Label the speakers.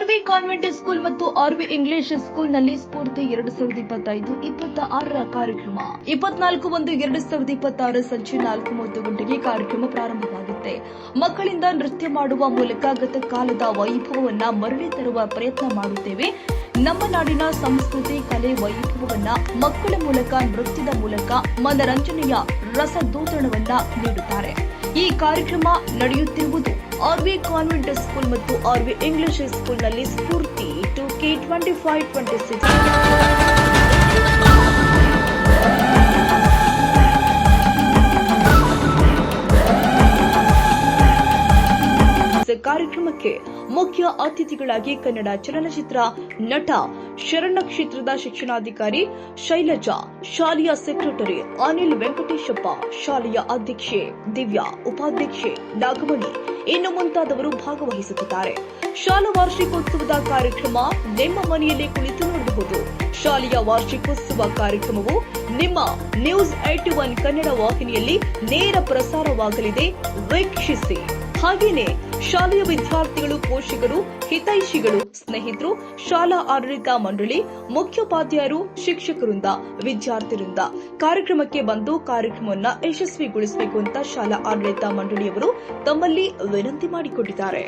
Speaker 1: R V convent school ಮತ್ತು RV English ಸ್ಕೂಲ್ನಲ್ಲಿ ಸ್ಫೂರ್ತಿ ಎರಡು ಸಾವಿರದ ಇಪ್ಪತ್ತೈದು ಇಪ್ಪತ್ತ ಆರರ ಕಾರ್ಯಕ್ರಮ. ಇಪ್ಪತ್ನಾಲ್ಕು ಒಂದು, ಎರಡು ಸಾವಿರದ ಇಪ್ಪತ್ತಾರು ಸಂಜೆ ನಾಲ್ಕು ಮೂವತ್ತು ಗಂಟೆಗೆ ಕಾರ್ಯಕ್ರಮ ಪ್ರಾರಂಭವಾಗುತ್ತೆ. ಮಕ್ಕಳಿಂದ ನೃತ್ಯ ಮಾಡುವ ಮೂಲಕ ಗತಕಾಲದ ವೈಭವವನ್ನ ಮರಳಿ ತರುವ ಪ್ರಯತ್ನ ಮಾಡುತ್ತೇವೆ. ನಮ್ಮ ನಾಡಿನ ಸಂಸ್ಕೃತಿ, ಕಲೆ, ವೈಭವವನ್ನ ಮಕ್ಕಳ ಮೂಲಕ, ನೃತ್ಯದ ಮೂಲಕ ಮನರಂಜನೆಯ ರಸದೋತಣವನ್ನ ನೀಡುತ್ತಾರೆ. ಈ ಕಾರ್ಯಕ್ರಮ ನಡೆಯುತ್ತಿರುವುದು ಆರ್ವಿ ಕಾನ್ವೆಂಟ್ ಸ್ಕೂಲ್ ಮತ್ತು ಆರ್ವಿ ಇಂಗ್ಲಿಷ್ ಸ್ಕೂಲ್ನಲ್ಲಿ Spoorthi two K twenty five twenty six ಕಾರ್ಯಕ್ರಮಕ್ಕೆ ಮುಖ್ಯ ಅತಿಥಿಗಳಾಗಿ ಕನ್ನಡ ಚಲನಚಿತ್ರ ನಟ ಶರಣ ಕ್ಷೇತ್ರದ ಶಿಕ್ಷಣಾಧಿಕಾರಿ ಶೈಲಜಾ, ಶಾಲೆಯ ಸೆಕ್ರೆಟರಿ ಅನಿಲ್ ವೆಂಕಟೇಶಪ್ಪ, ಶಾಲೆಯ ಅಧ್ಯಕ್ಷೆ ದಿವ್ಯಾ, ಉಪಾಧ್ಯಕ್ಷೆ ನಾಗಮಣಿ, ಇನ್ನು ಮುಂತಾದವರು ಭಾಗವಹಿಸುತ್ತಿದ್ದಾರೆ. ಶಾಲಾ ವಾರ್ಷಿಕೋತ್ಸವದ ಕಾರ್ಯಕ್ರಮ ನಿಮ್ಮ ಮನೆಯಲ್ಲಿ ಕುಳಿತು ನೋಡಬಹುದು. ಶಾಲೆಯ ವಾರ್ಷಿಕೋತ್ಸವ ಕಾರ್ಯಕ್ರಮವು ನಿಮ್ಮ ನ್ಯೂಸ್ ಏಟಿ ಒನ್ ಕನ್ನಡ ವಾಹಿನಿಯಲ್ಲಿ ನೇರ ಪ್ರಸಾರವಾಗಲಿದೆ. ವೀಕ್ಷಿಸಿ. ಹಾಗೇನೆ ಶಾಲೆಯ ವಿದ್ಯಾರ್ಥಿಗಳು, ಪೋಷಕರು, ಹಿತೈಷಿಗಳು, ಸ್ನೇಹಿತರು, ಶಾಲಾ ಆಡಳಿತ ಮಂಡಳಿ, ಮುಖ್ಯೋಪಾಧ್ಯಾಯರು ಶಿಕ್ಷಕರಿಂದ ವಿದ್ಯಾರ್ಥಿರಿಂದ ಕಾರ್ಯಕ್ರಮಕ್ಕೆ ಬಂದು ಕಾರ್ಯಕ್ರಮವನ್ನು ಯಶಸ್ವಿಗೊಳಿಸಬೇಕು ಅಂತ ಶಾಲಾ ಆಡಳಿತ ಮಂಡಳಿಯವರು ತಮ್ಮಲ್ಲಿ ವಿನಂತಿ ಮಾಡಿಕೊಂಡಿದ್ದಾರೆ.